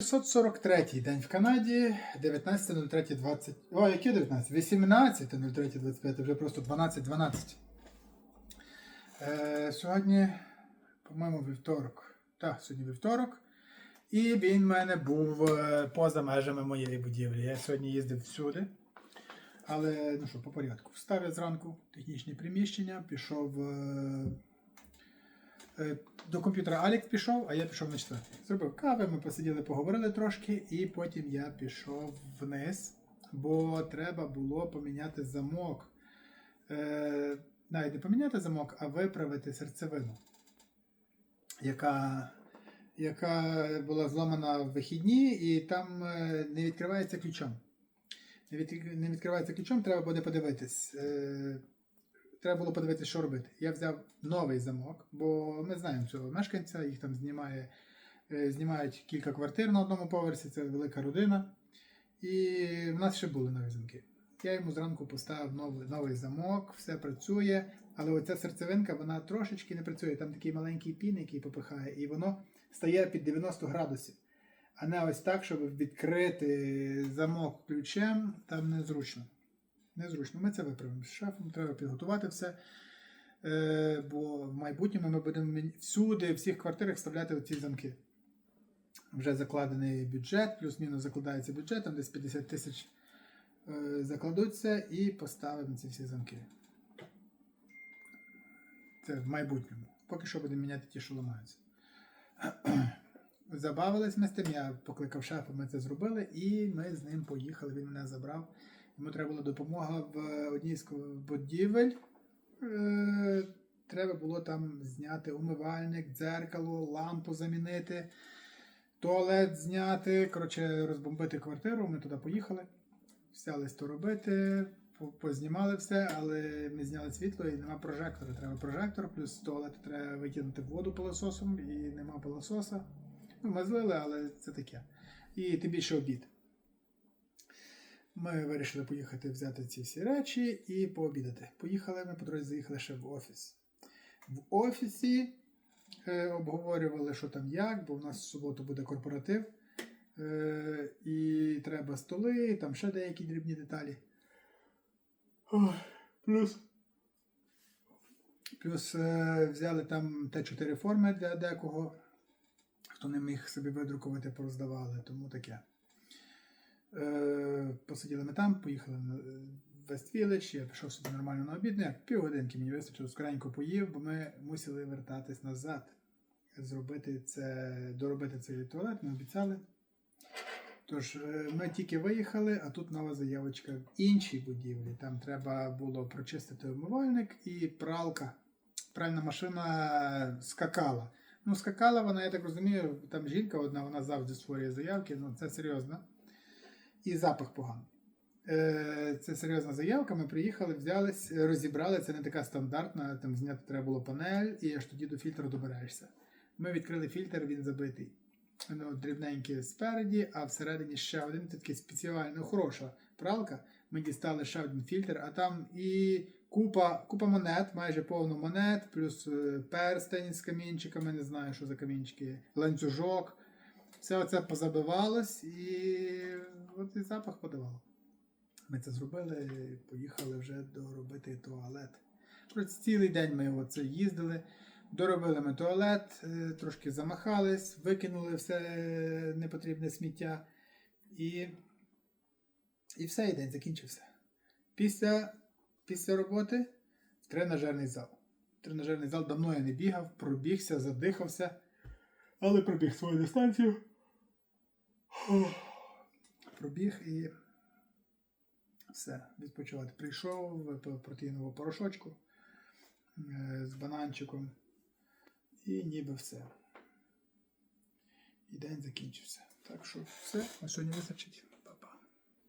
643 день в Канаді, 19.03.20. О, який 19? 18.03.25, вже просто 12.12. Е, сьогодні, по-моєму, вівторок. Так, сьогодні вівторок. І він в мене був е, поза межами моєї будівлі. Я сьогодні їздив всюди. Але ну що, по порядку. Встав я зранку технічне приміщення, пішов. Е, До комп'ютера Алік пішов, а я пішов на четвертий. Зробив кави, ми посиділи, поговорили трошки, і потім я пішов вниз, бо треба було поміняти замок. Е, навіть не поміняти замок, а виправити серцевину, яка, яка була зламана в вихідні, і там е, не відкривається ключом. Не, від, не відкривається ключом, треба буде подивитись. Е, треба було подивитися, що робити. Я взяв новий замок, бо ми знаємо цього мешканця, їх там знімає, е, знімають кілька квартир на одному поверсі, це велика родина. І в нас ще були нові замки. Я йому зранку поставив новий, новий замок, все працює, але оця серцевинка вона трошечки не працює. Там такий маленький пін, який попихає, і воно стає під 90 градусів. А не ось так, щоб відкрити замок ключем, там незручно. Незручно. Ми це виправимо. З шефом треба підготувати все. Е, бо в майбутньому ми будемо всюди, в всіх квартирах вставляти оці замки. Вже закладений бюджет, плюс-мінус закладається бюджет, там десь 50 тисяч е, закладуться і поставимо ці всі замки. Це в майбутньому. Поки що будемо міняти ті, що ламаються. Забавились ми з тим, я покликав шефа, ми це зробили, і ми з ним поїхали. Він мене забрав. Йому треба була допомога в одній з будівель. Е, Треба було там зняти умивальник, дзеркало, лампу замінити, туалет зняти. Коротше, розбомбити квартиру. Ми туди поїхали. Взялись то робити, познімали все, але ми зняли світло і нема прожектора. Треба прожектор, плюс з туалету треба витягнути воду пилососом і нема пилососа. Ну, ми злили, але це таке. І тим більше обід. Ми вирішили поїхати взяти ці всі речі і пообідати. Поїхали ми по дорозі заїхали ще в офіс. В офісі е, обговорювали, що там як, бо в нас в суботу буде корпоратив. Е, і треба столи, там ще деякі дрібні деталі. Ой, плюс. Плюс е, взяли там Т4 форми для декого. Хто не міг собі видрукувати, пороздавали, тому таке. Е, посиділи ми там, поїхали на Вестфілич, я пішов собі нормально на обід. Ну, як півгодинки мені вистачило, скоренько поїв, бо ми мусили вертатись назад. Зробити це, доробити цей туалет, ми обіцяли. Тож, е, ми тільки виїхали, а тут нова заявочка в іншій будівлі. Там треба було прочистити умивальник і пралка. Пральна машина скакала. Ну, скакала вона, я так розумію, там жінка одна, вона завжди створює заявки, ну це серйозно. І запах поганий. Е, Це серйозна заявка. Ми приїхали, взялись, розібрали. Це не така стандартна. Там зняти треба було панель, і аж тоді до фільтру добираєшся. Ми відкрили фільтр, він забитий. Ну, дрібненький спереді, а всередині ще один це такий спеціальний, ну, хороша пралка. Ми дістали ще один фільтр, а там і купа, купа монет, майже повно монет, плюс е, перстень з камінчиками, не знаю, що за камінчики, ланцюжок. Все оце позабивалось і от і запах подавало. Ми це зробили, поїхали вже доробити туалет. Коротше, цілий день ми оце їздили, доробили ми туалет, е, трошки замахались, викинули все непотрібне сміття. І, і все, і день закінчився. Після, після роботи в тренажерний зал. Тренажерний зал давно я не бігав, пробігся, задихався, але пробіг свою дистанцію. Пробіг і все, відпочивати. Прийшов, випив протеїнову порошочку е, з бананчиком. І ніби все. І день закінчився. Так що все, на сьогодні вистачить.